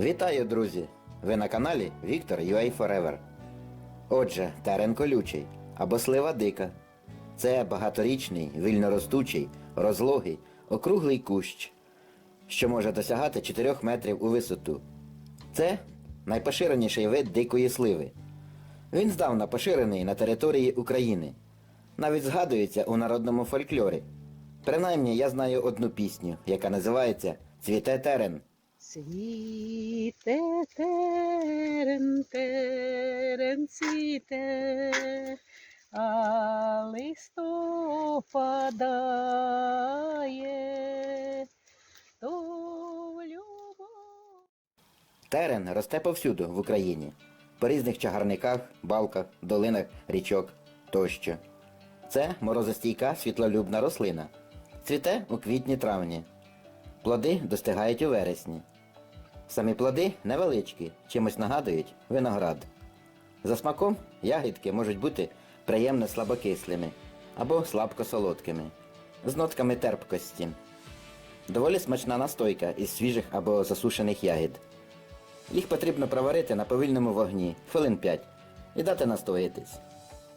Вітаю, друзі! Ви на каналі Віктор UA Forever. Отже, терен колючий або слива дика. Це багаторічний, вільноростучий, розлогий, округлий кущ, що може досягати 4 метрів у висоту. Це найпоширеніший вид дикої сливи. Він здавна поширений на території України. Навіть згадується у народному фольклорі. Принаймні я знаю одну пісню, яка називається Цвіте терен. Цвіте терен, терен цвіте, а листопадає, то любов. Терен росте повсюду в Україні, по різних чагарниках, балках, долинах, річок тощо. Це морозостійка світлолюбна рослина. Цвіте у квітні-травні. Плоди достигають у вересні. Самі плоди невеличкі, чимось нагадують виноград. За смаком ягідки можуть бути приємно слабокислими або слабкосолодкими, з нотками терпкості. Доволі смачна настойка із свіжих або засушених ягід. Їх потрібно проварити на повільному вогні хвилин 5 і дати настоятись.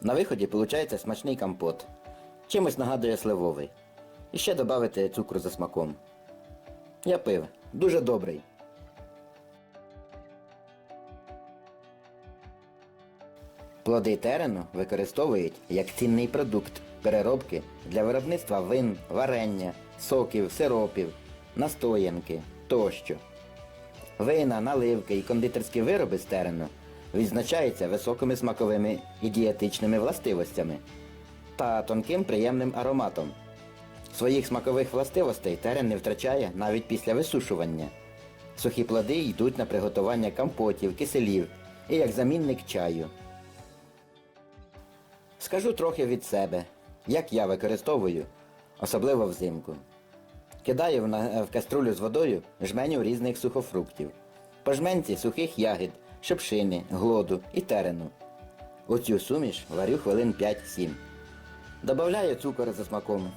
На виході виходить смачний компот. Чимось нагадує сливовий. І ще додати цукру за смаком. Я пив. Дуже добрий. Плоди терену використовують як цінний продукт переробки для виробництва вин, варення, соків, сиропів, настоянки тощо. Вина, наливки і кондитерські вироби з терену відзначаються високими смаковими і дієтичними властивостями та тонким приємним ароматом. Своїх смакових властивостей терен не втрачає навіть після висушування. Сухі плоди йдуть на приготування компотів, киселів і як замінник чаю. Скажу трохи від себе, як я використовую, особливо взимку. Кидаю в, каструлю з водою жменю різних сухофруктів, по жменці сухих ягід, шипшини, глоду і терену. У цю суміш варю хвилин 5-7. Добавляю цукор за смаком.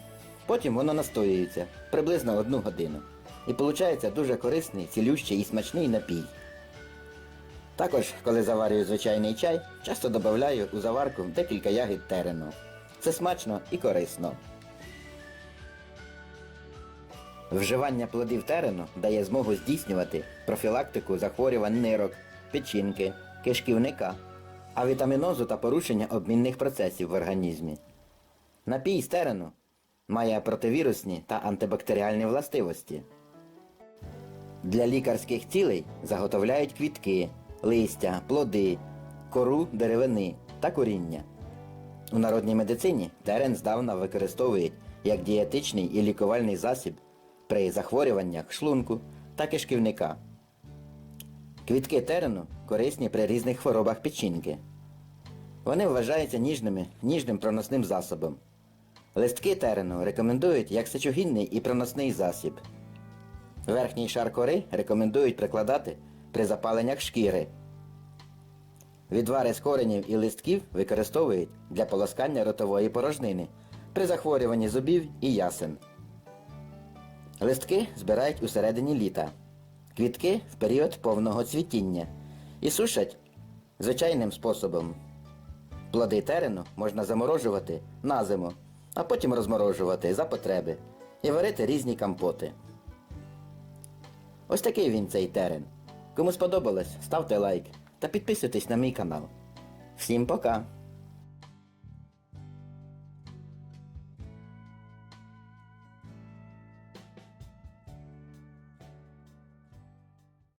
Потім воно настоюється приблизно одну годину. І виходить дуже корисний, цілющий і смачний напій. Також, коли заварюю звичайний чай, часто додаю у заварку декілька ягід терену. Це смачно і корисно. Вживання плодів терену дає змогу здійснювати профілактику захворювань нирок, печінки, кишківника, авітамінозу та порушення обмінних процесів в організмі. Напій з терену має противірусні та антибактеріальні властивості. Для лікарських цілей заготовляють квітки, листя, плоди, кору деревини та коріння. У народній медицині терен здавна використовують як дієтичний і лікувальний засіб при захворюваннях шлунку та кишківника. Квітки терену корисні при різних хворобах печінки. Вони вважаються ніжними, ніжним проносним засобом. Листки терену рекомендують як сечогінний і проносний засіб. Верхній шар кори рекомендують прикладати при запаленнях шкіри. Відвари з коренів і листків використовують для полоскання ротової порожнини при захворюванні зубів і ясен. Листки збирають у середині літа, квітки в період повного цвітіння і сушать звичайним способом. Плоди терену можна заморожувати на зиму, а потім розморожувати за потреби і варити різні компоти. Ось такий він цей терен. Кому сподобалось, ставте лайк та підписуйтесь на мій канал. Всім пока!